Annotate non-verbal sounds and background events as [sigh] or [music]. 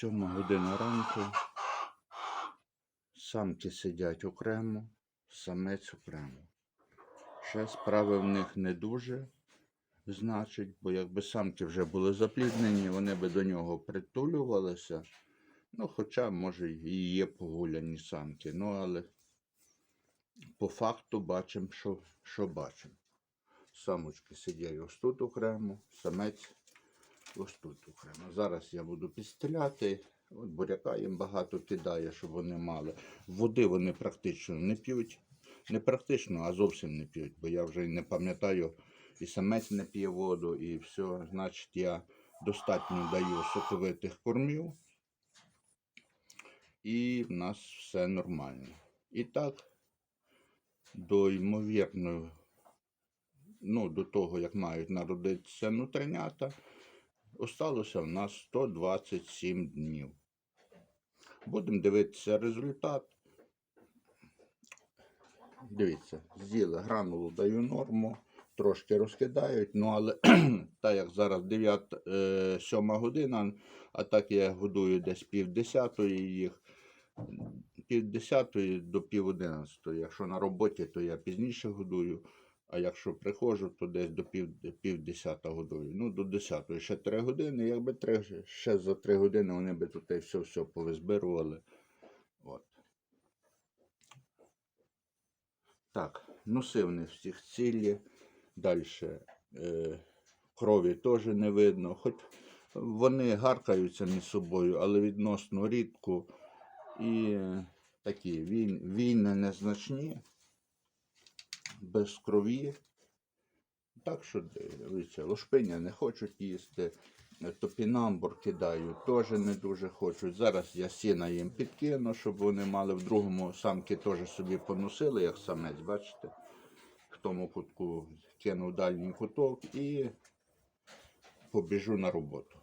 Сьома година ранку. Самки сидять окремо, самець окремо. Ще справи в них не дуже, значить, бо якби самки вже були запліднені, вони би до нього притулювалися. Ну, хоча, може, і є погуляні самки. Ну, але по факту бачимо, що, що бачимо. Самочки сидять ось тут окремо, самець ось тут окремо. Зараз я буду підстріляти. От буряка їм багато кидає, щоб вони мали. Води вони практично не п'ють. Не практично, а зовсім не п'ють, бо я вже не пам'ятаю, і самець не п'є воду, і все. Значить, я достатньо даю соковитих кормів. І в нас все нормально. І так, до ймовірно, ну, до того, як мають народитися нутринята, осталося в нас 127 днів. Будемо дивитися результат. Дивіться, з'їли гранулу даю норму, трошки розкидають, ну але [clears throat] так як зараз 9, е, 7 година, а так я годую десь пів десятої їх, пів десятої до пів одинадцятої. Якщо на роботі, то я пізніше годую, а якщо приходжу, то десь до пів, пів десята годую. Ну, до десятої ще три години, якби три, ще за три години вони би тут все-все повизбирували. От. Так, носив не всіх цілі. Далі е, крові теж не видно. Хоч вони гаркаються між собою, але відносно рідко. І такі війн, війни незначні, без крові. Так що, дивіться, лошпиня не хочуть їсти. е, Топінамбур кидаю, теж не дуже хочуть. Зараз я сіна їм підкину, щоб вони мали в другому самки теж собі поносили, як самець, бачите? В тому кутку кинув дальній куток і побіжу на роботу.